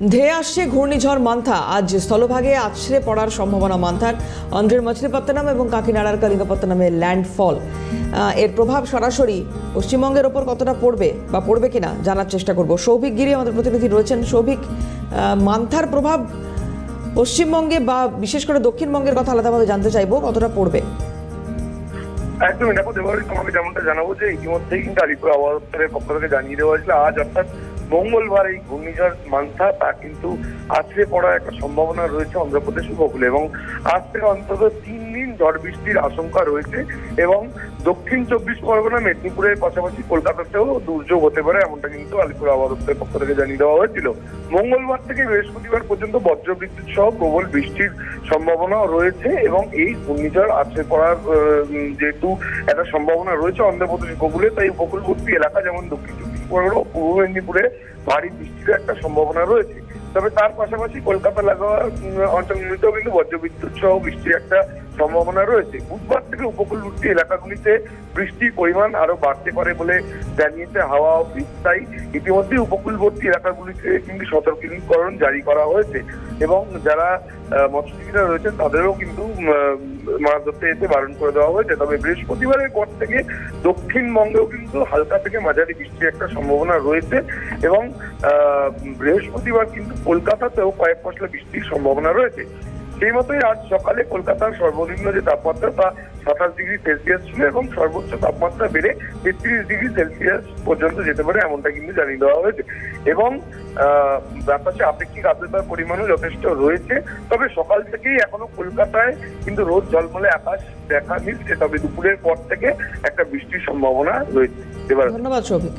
ধেয়ে আসছে ঘূর্ণিঝড় মান্থা। আজ স্থলভাগে আছড়ে পড়ার সম্ভাবনা মান্থার। অন্ধ্রের মছলিপত্তনম এবং কাকিনাড়ার কলিঙ্গপত্তনমে ল্যান্ডফল। এর প্রভাব সরাসরি পশ্চিমবঙ্গের ওপর কতটা পড়বে বা পড়বে কিনা জানার চেষ্টা করব। সৌভিক গিরি আমাদের প্রতিনিধি রয়েছেন। সৌভিক মান্থার প্রভাব পশ্চিমবঙ্গে বা বিশেষ করে দক্ষিণবঙ্গের কথা আলাদাভাবে জানতে চাইব, কতটা পড়বে? একদমই দেখো দেবারি তোমাকে যেমনটা জানাব যে ইতিমধ্যেই কিন্তু আলিপুর আবহাওয়া দপ্তরের পক্ষ থেকে জানিয়ে দেওয়া হয়েছিল, আজ অর্থাৎ মঙ্গলবার এই ঘূর্ণিঝড় মান্থা, তা কিন্তু আছড়ে পড়ার একটা সম্ভাবনা রয়েছে অন্ধ্রপ্রদেশ উপকূলে এবং আজ থেকে অন্তত তিন দিন ঝড় বৃষ্টির আশঙ্কা রয়েছে এবং দক্ষিণ চব্বিশ পরগনা, মেদিনীপুরের পাশাপাশি কলকাতাতেও দুর্যোগ হতে পারে, এমনটা কিন্তু আলিপুর আবহাওয়া পক্ষ থেকে জানিয়ে দেওয়া হয়েছিল। মঙ্গলবার থেকে বৃহস্পতিবার পর্যন্ত বজ্রবিদ্যুৎ সহ প্রবল বৃষ্টির সম্ভাবনাও রয়েছে এবং এই ঘূর্ণিঝড় আছড়ে পড়ার যেহেতু একটা সম্ভাবনা রয়েছে অন্ধ্রপ্রদেশ উপকূলে তাই উপকূলবর্তী এলাকা যেমন দক্ষিণ চব্বিশ ও পূর্ব মেদিনীপুরে ভারী বৃষ্টির একটা সম্ভাবনা রয়েছে। তবে তার পাশাপাশি কলকাতা লাগোয়া অঞ্চল অঞ্চলগুলিতেও কিন্তু বজ্রবিদ্যুৎ সহ বৃষ্টির একটা সম্ভাবনা রয়েছে। বুধবার থেকে উপকূলবর্তী এলাকাগুলিতে বৃষ্টির পরিমাণ আরও বাড়তে পারে বলে জানিয়েছে হাওয়া অফিস। তাই ইতিমধ্যে উপকূলবর্তী এলাকাগুলিতে কিন্তু সতর্কীকরণ জারি করা হয়েছে এবং যারা মৎস্যজীবীরা রয়েছেন তাদেরও কিন্তু মাছ ধরতে যেতে বারণ করে দেওয়া হয়েছে। তবে বৃহস্পতিবারের পর থেকে দক্ষিণবঙ্গেও কিন্তু হালকা থেকে মাঝারি বৃষ্টির একটা সম্ভাবনা রয়েছে এবং বৃহস্পতিবার কিন্তু কলকাতাতেও কয়েক পশলা বৃষ্টির সম্ভাবনা রয়েছে। সেই মতোই আজ সকালে কলকাতার সর্বনিম্ন যে তাপমাত্রা তা সাতাশ ডিগ্রি সেলসিয়াস ছিল এবং সর্বোচ্চ তাপমাত্রা বেড়ে তেত্রিশ ডিগ্রি সেলসিয়াস পর্যন্ত যেতে পারে এমনটা কিন্তু জানিয়ে দেওয়া হয়েছে। এবং বাতাসে আপেক্ষিক আর্দ্রতার পরিমাণও যথেষ্ট রয়েছে। তবে সকাল থেকেই এখনও কলকাতায় কিন্তু রোদ ঝলমলে, আকাশ দেখা মিলছে। তবে দুপুরের পর থেকে একটা বৃষ্টির সম্ভাবনা রয়েছে। এবার ধন্যবাদ সৌভিক